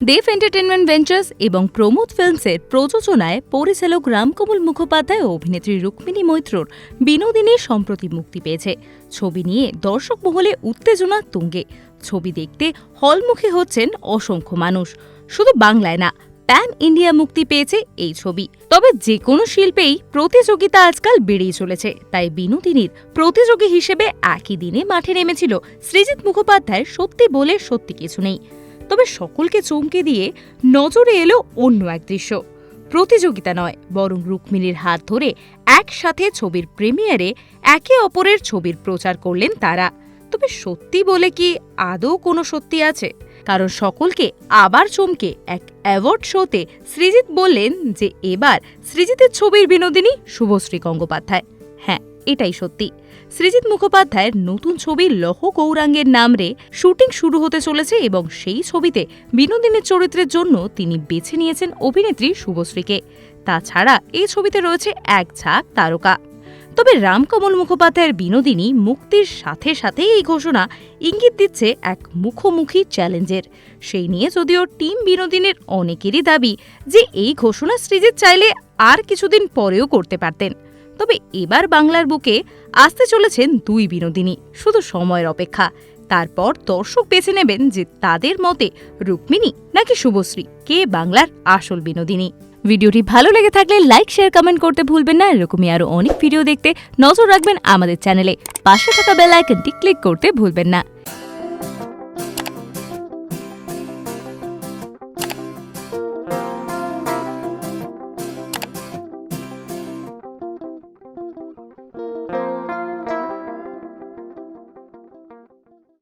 দেব entertainment ventures এবং প্রমোদ ফিল্মসের প্রযোজনায় পরিচালক রামকমল মুখোপাধ্যায় ও অভিনেত্রী রুক্মিণী মৈত্রর বিনোদিনী সম্প্রতি মুক্তি পেয়েছে। ছবি নিয়ে দর্শক মহলে উত্তেজনা তুঙ্গে। ছবি দেখতে হলমুখী হচ্ছেন অসংখ্য মানুষ। শুধু বাংলায় না, প্যান ইন্ডিয়া মুক্তি পেয়েছে এই ছবি। তবে যে কোনো শিল্পেই প্রতিযোগিতা আজকাল বেড়েই চলেছে। তাই বিনোদিনীর প্রতিযোগী হিসেবে একই দিনে মাঠে নেমেছিল সৃজিত মুখোপাধ্যায় সত্যি বলে সত্যি কিছু নেই। তবে সকলকে চমকে দিয়ে নজরে এলো অন্য এক দৃশ্য। প্রতিযোগিতা নয়, বরং রুক্মিণীর হাত ধরে একসাথে ছবির প্রিমিয়ারে একে অপরের ছবির প্রচার করলেন তারা। তবে সত্যি বলে কি আদৌ কোনো সত্যি আছে? কারণ সকলকে আবার চমকে এক অ্যাওয়ার্ড শোতে সৃজিত বললেন যে, এবার সৃজিতের ছবির বিনোদিনী শুভশ্রী গঙ্গোপাধ্যায়। হ্যাঁ এটাই সত্যি। সৃজিত মুখোপাধ্যায়ের নতুন ছবি লহ গৌরাঙ্গের নাম রে শুটিং শুরু হতে চলেছে এবং সেই ছবিতে বিনোদিনীর চরিত্রের জন্য তিনি বেছে নিয়েছেন অভিনেত্রী শুভশ্রীকে। তাছাড়া এই ছবিতে রয়েছে এক ঝাঁক তারকা। তবে রামকমল মুখোপাধ্যায়ের বিনোদিনী মুক্তির সাথে সাথে এই ঘোষণা ইঙ্গিত দিচ্ছে এক মুখোমুখি চ্যালেঞ্জের। সেই নিয়ে যদিও টিম বিনোদিনীর অনেকেরই দাবি যে এই ঘোষণা সৃজিত চাইলে আর কিছুদিন পরেও করতে পারতেন। তবে এবার বাংলার বুকে আসতে চলেছেন দুই বিনোদিনী, শুধু সময়ের অপেক্ষা। তারপর দর্শক বেছে নেবেন যে তাদের মতে রুক্মিণী নাকি শুভশ্রী, কে বাংলার আসল বিনোদিনী। ভিডিওটি ভালো লেগে থাকলে লাইক, শেয়ার, কমেন্ট করতে ভুলবেন না। এরকমই আরও অনেক ভিডিও দেখতে নজর রাখবেন আমাদের চ্যানেলে। পাশে থাকা বেল আইকনটি ক্লিক করতে ভুলবেন না।